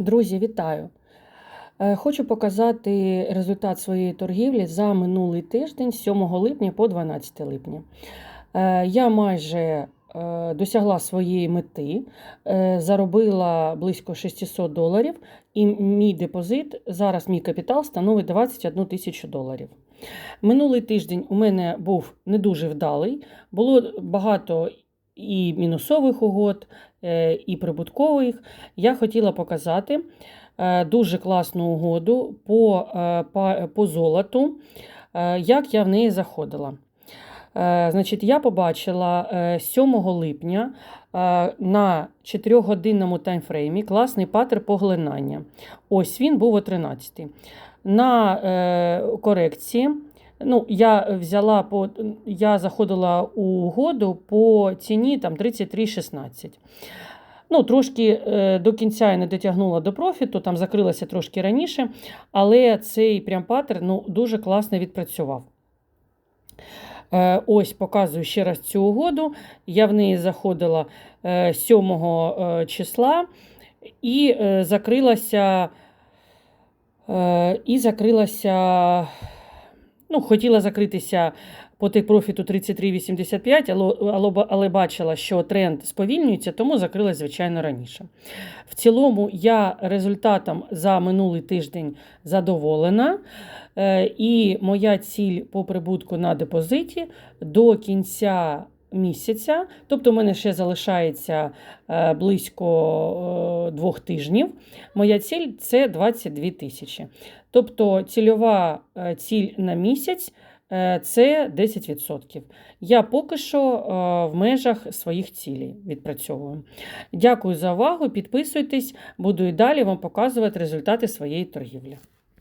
Друзі, вітаю! Е, Хочу показати результат своєї торгівлі за минулий тиждень з 7 липня по 12 липня. Е, Я майже е, досягла своєї мети, заробила близько 600 доларів, і мій депозит, зараз мій капітал становить 21 тисячу доларів. Минулий тиждень у мене був не дуже вдалий, було багато і мінусових угод, е, і прибуткових. Я хотіла показати е, дуже класну угоду по, е, па- по золоту, як я в неї заходила. Значить, я побачила е, 7 липня на 4-годинному таймфреймі класний патер поглинання. Ось він був о 13. На корекції. Ну, я взяла по я заходила у угоду по ціні там 33,16. Ну, трошки е, до кінця я не дотягнула до профіту, там закрилася трошки раніше, але цей прям паттерн ну, дуже класно відпрацював. Е, ось показую ще раз цю угоду. Я в неї заходила е, 7 е, числа і е, закрилася. Е, і закрилася. Ну, хотіла закритися по тейк-профіту 33,85, але, бачила, що тренд сповільнюється, тому закрилась, звичайно, раніше. В цілому, я результатом за минулий тиждень задоволена. Е, І моя ціль по прибутку на депозиті до кінця місяця, тобто, у мене ще залишається е, близько е, двох тижнів. Моя ціль це 22 тисячі. Тобто цільова е, ціль на місяць е, це 10%. Я поки що е, в межах своїх цілей відпрацьовую. Дякую за увагу. Підписуйтесь, буду і далі вам показувати результати своєї торгівлі.